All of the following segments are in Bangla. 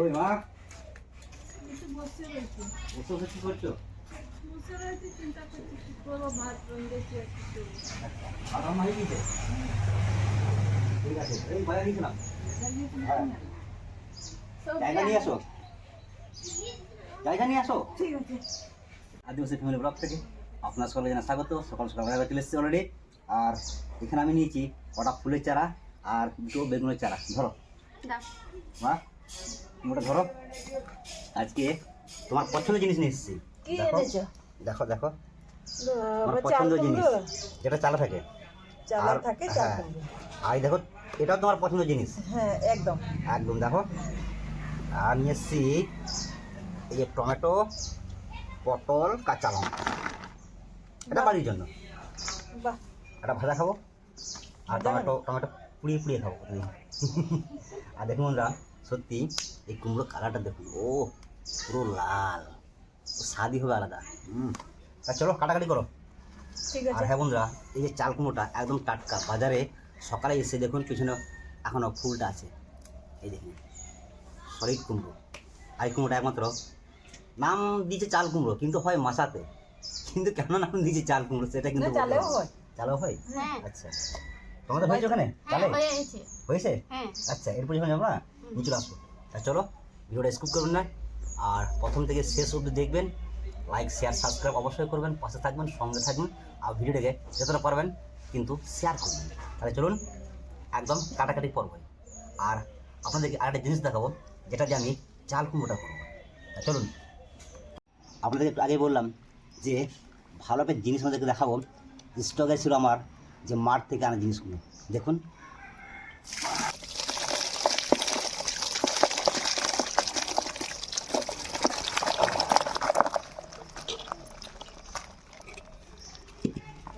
ওই মা। বসে বসে কি করছ? আদিবাসী ফ্যামিলি ব্লগ থেকে আপনার সকলে জানা স্বাগত। সকাল সকাল বেলা চলে এসেছি অলরেডি আর এখানে আমি নিয়েছি কটা ফুলের চারা আর দুটো বেগুনের চারা। ধরো। মা। মোটা ধরো। আজকে তোমার পছন্দের জিনিস নিয়ে এসেছি। কি দেখো। এনেছো? দেখো দেখো। আমার পছন্দের জিনিস। যেটা চালা থাকে। চালা থাকে চাল হ্যাঁ। আর দেখো এটাও তোমার পছন্দের জিনিস। হ্যাঁ একদম। একদম দেখো। আর নিয়ে এসছি এই যে টমেটো পটল কাঁচা লঙ্কা। এটা বাড়ির জন্য। বাহ। এটা ভাজা খাব। আর টমেটো টমেটো পুড়িয়ে পুড়িয়ে খাব আর দেখুন বন্ধুরা সত্যি এই কুমড়ো কালারটা দেখুন। ও পুরো লাল। ও স্বাদই হবে আলাদা। হুম। তা চলো কাটাকাটি করো। ঠিক আর আছে হ্যাঁ বন্ধুরা এই যে চাল কুমড়োটা একদম টাটকা। বাজারে সকালে এসে দেখুন পিছনে এখনও ফুলটা আছে। এই দেখুন সলিড কুমড়ো। আর এই কুমড়োটা একমাত্র নাম দিয়েছে চাল কুমড়ো কিন্তু হয় মাসাতে কিন্তু কেন নাম দিয়েছে চাল কুমড়ো সেটা কিন্তু চালেও। হয়। হয়? আচ্ছা। তোমাদের হয়েছে ওখানে? চালে? হয়ে হয়েছে? হ্যাঁ। আচ্ছা এরপর যখন যাব না? নিচে আসব তা চলো, ভিডিওটা স্কুপ করবেন না। আর প্রথম থেকে শেষ অবধি দেখবেন লাইক শেয়ার সাবস্ক্রাইব অবশ্যই করবেন, পাশে থাকবেন, সঙ্গে থাকবেন, আর ভিডিওটাকে যতটা পারবেন কিন্তু শেয়ার করবেন। তাহলে চলুন, একদম কাটাকাটি পর্ব আর আপনাদেরকে আরেকটা জিনিস দেখাবো, যেটা দিয়ে আমি চাল কুমড়োটা করব। চলুন, আপনাদেরকে একটু আগে বললাম যে ভালো একটা জিনিস আমাদেরকে দেখাবো স্টকে ছিল আমার যে মাঠ থেকে আনা জিনিসগুলো। দেখুন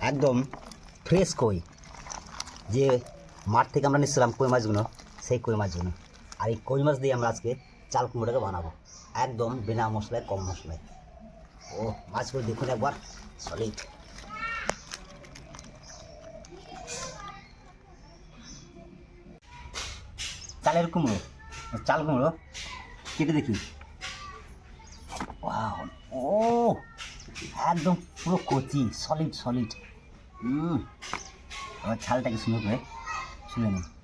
একদম ফ্রেশ কই। যে মাঠ থেকে আমরা নিচ্ছিলাম কই মাছগুলো সেই কই মাছগুলো আর এই কই মাছ দিয়ে আমরা আজকে চাল কুমড়োটাকে বানাবো। একদম বিনা মশলায়, কম মশলায়। ও, মাছগুলো দেখুন একবার। সলিড চালের কুমড়ো, চাল কুমড়ো, কেটে দেখি। ও, একদম পুরো কচি সলিড সলিড এবার ছালটাকে সুন্দর করে ছুলে নিই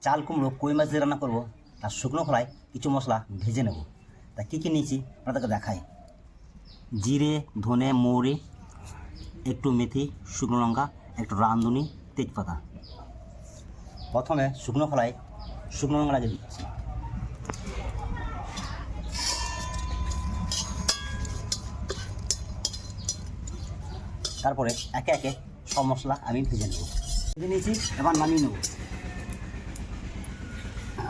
চাল কুমড়ো কই মাছ দিয়ে রান্না করব? তার শুকনো খোলায় কিছু মশলা ভেজে নেব। তা কী কী নিয়েছি? আপনাদেরকে দেখাই। জিরে, ধনে, মৌরি, একটু মেথি, শুকনো লঙ্কা, একটু রাঁধুনি, তেজপাতা। প্রথমে শুকনো খোলায় শুকনো লঙ্কা দিচ্ছি তারপরে একে একে সব মশলা আমি ভেজে নেব। ভেজে নিয়েছি, এবার নামিয়ে নেব।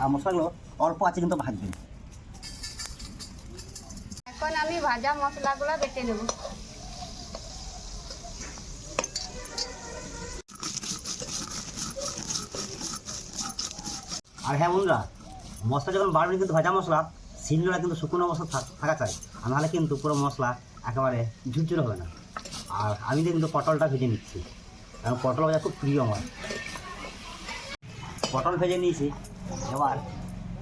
আর মশলাগুলো অল্প আছে কিন্তু ভাজবেন। এখন আমি ভাজা মশলাগুলো বেটে নেব। আর হ্যাঁ বন্ধুরা, মশলা যখন বাড়বেন কিন্তু ভাজা মশলা শিলনোড়া কিন্তু শুকনো মশলা থাক- চাই। আর নাহলে কিন্তু পুরো মশলা একেবারে ঝুরঝুরে হবে না। আর আমি কিন্তু পটলটা ভেজে নিচ্ছি। কারণ পটল ভাজা খুব প্রিয় আমার। পটল ভেজে নিয়েছি, এবার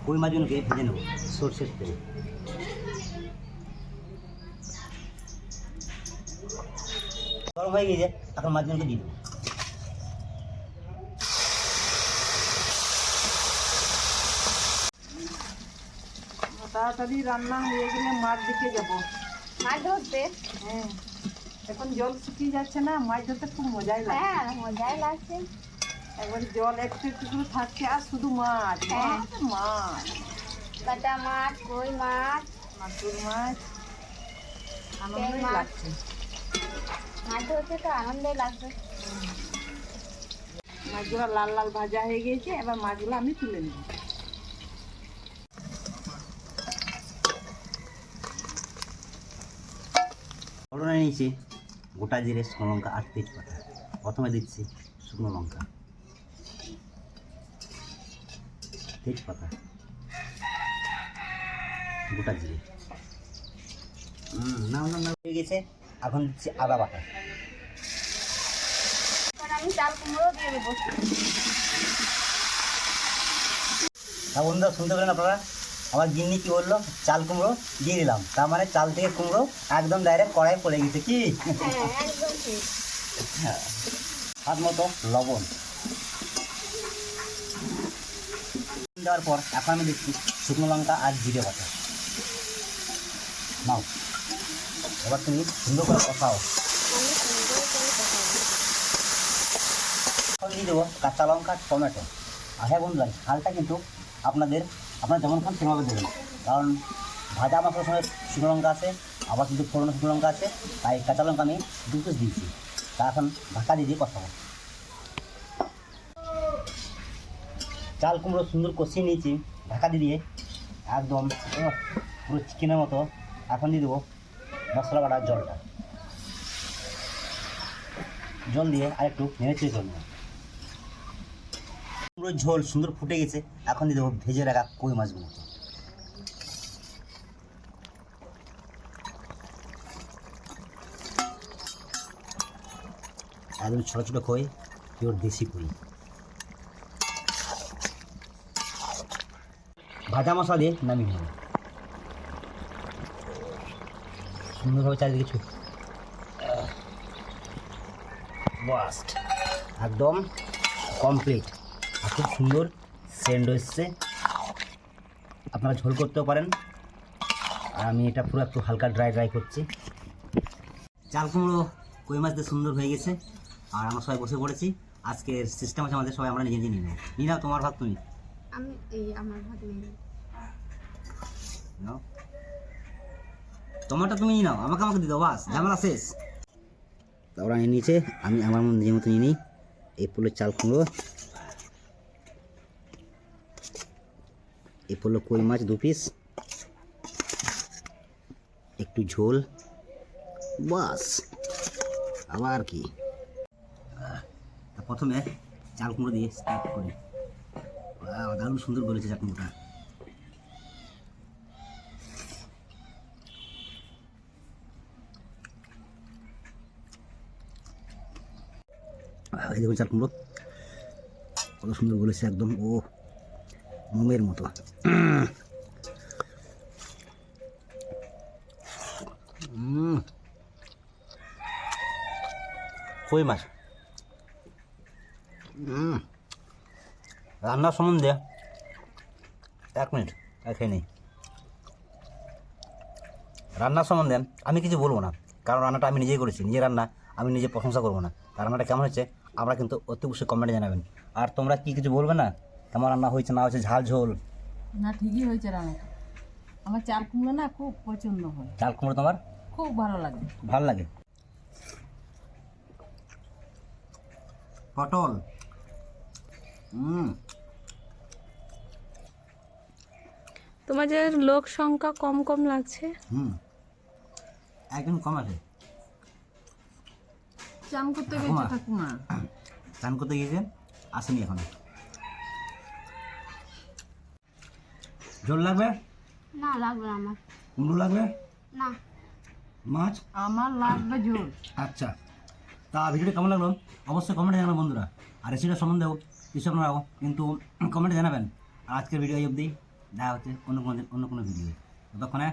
কই মাছগুলোকে ভেজে নেব, সর্ষের তেলে। গরম হয়ে গিয়েছে এখন মাছগুলোকে দিয়ে দেবো। তাড়াতাড়ি রান্না হয়ে গেলে মাঠ দিকে যাব। মাছ ধরতে? হ্যাঁ। এখন জল শুকিয়ে যাচ্ছে না মাছ ধরতে খুব মজাই লাগে হ্যাঁ মজাই লাগছে। একবার জল একটু একটু করে থাকছে আর শুধু মাছ হ্যাঁ। মাছ, মাছ। কাটা মাছ কই মাছ। মাগুর মাছ। আনন্দই লাগছে। মাছ ধরতে তো আনন্দই লাগছে। মাছগুলো লাল লাল ভাজা হয়ে গিয়েছে এবার মাছগুলো আমি তুলে নেব। ফোড়নে নিয়েছি গোটা জিরে শুকনো লঙ্কা আর তেজপাতা প্রথমে দিচ্ছি শুকনো লঙ্কা। তেজপাতা গোটা জিরে নাও নাও হয়ে গেছে। এখন দিচ্ছি আদা বাটা। আমি চাল কুমড়ো দিয়ে দেবো। তা বন্ধুরা শুনতে পেলেন আপনারা? আমার গিন্নি কি বলল? চাল কুমড়ো দিয়ে দিলাম। তার মানে চাল থেকে কুমড়ো একদম ডাইরেক্ট কড়াই পড়ে গেছে কি? হাত মতো লবণ। দেওয়ার পর এখন আমি দিচ্ছি শুকনো লঙ্কা আর জিরে বাটা। নাও। এবার তুমি সুন্দর করে। এখন দিয়ে দেবো কাঁচা লঙ্কা, টমেটো। আর হ্যাঁ বন্ধুরা, ঝালটা কিন্তু আপনাদের আপনারা যেমন খান সেভাবে দেবেন। কারণ ভাজা মশলার সময় শুকনো লঙ্কা আছে, আবার কিন্তু ফোড়নো শুকনো লঙ্কা আছে, তাই কাঁচা লঙ্কা আমি দু পিস দিয়েছি। তা এখন ঢাকা দিয়ে দিয়ে কষাবো। চাল কুমড়ো সুন্দর কষিয়ে নিয়েছি, ঢাকা দিয়ে দিয়ে একদম পুরো চিকেনের মতো। এখন দিয়ে দেবো মশলা বাটার জলটা। জল দিয়ে আরেকটু নেড়ে চেড়ে জল নেব পুরো ঝোল সুন্দর ফুটে গেছে। এখন দিয়ে দেবো ভেজে রাখা কই মাছগুলো। একদম ছোটো ছোটো কই পিওর দেশি কই ভাজা মশলা দিয়ে নামিয়ে নেব। সুন্দরভাবে চারিদিকে ছুট একদম কমপ্লিট আর খুব সুন্দর সেন্ড এসছে আপনারা ঝোল করতেও পারেন। আর আমি এটা পুরো একটু হালকা ড্রাই ড্রাই করছি। চাল কুমড়ো কই মাছ দিয়ে সুন্দর হয়ে গেছে। আর আমরা সবাই বসে পড়েছি। আজকের সিস্টেম আছে আমাদের সবাই আমরা নিজে নিজে নিয়ে নিয়ে নাও তোমার ভাগ তুমি? আমি এই আমার নিয়ে নাও। তোমারটা তুমি নিয়ে নাও। আমাকে আমাকে দিয়ে দাও বাস। ঝামেলা শেষ। তারপর আমি নিচে আমি আমার মতো নিজের মতো নিয়ে নিই। এই পড়ল চাল কুমড়ো। এই পড়ল কই মাছ? দু পিস একটু ঝোল? বাস। আবার কি? প্রথমে চাল কুমড়ো দিয়ে স্টার্ট করি। দারুণ সুন্দর বলেছে চাল কুমড়োটা। দেখুন চাল কুমড়ো। কত সুন্দর বলেছে একদম। ও মোমের মতো। কই মাছ। রান্নার সম্বন্ধে এক মিনিট খেয়ে নেই রান্নার সম্বন্ধে আমি কিছু বলব না, কারণ রান্নাটা আমি নিজেই করেছি, নিজে রান্না, আমি নিজে প্রশংসা করব না। রান্নাটা কেমন হচ্ছে আমরা কিন্তু অতি অবশ্যই কমেন্টে জানাবেন। আর তোমরা কি কিছু বলবে না কেমন রান্না হয়েছে না হয়েছে ঝাল ঝোল। না ঠিকই হয়েছে রান্নাটা আমার চাল কুমড়ো না খুব পছন্দ হয়। চাল কুমড়ো তোমার? খুব ভালো লাগে। ভালো লাগে? পটল। হুম তোমাদের লোক সংখ্যা কম কম লাগছে? হুম। একদম কম আছে। চান করতে। গেছে ঠাকুমা। চান করতে গিয়েছে আসেনি এখন। ঝোল লাগবে? না লাগবে আমার। কুমড়ো লাগবে? না। মাছ? আমার লাগবে ঝোল আচ্ছা। তা ভিডিওটা কেমন লাগল? অবশ্যই কমেন্টে জানাবেন বন্ধুরা। আর রেসিপিটা সম্বন্ধেও কিছু আপনারাও কিন্তু কমেন্টে জানাবেন। আর আজকের ভিডিও এই অবধি। দেখা হচ্ছে অন্য কোনো অন্য কোনো ভিডিও ততক্ষণে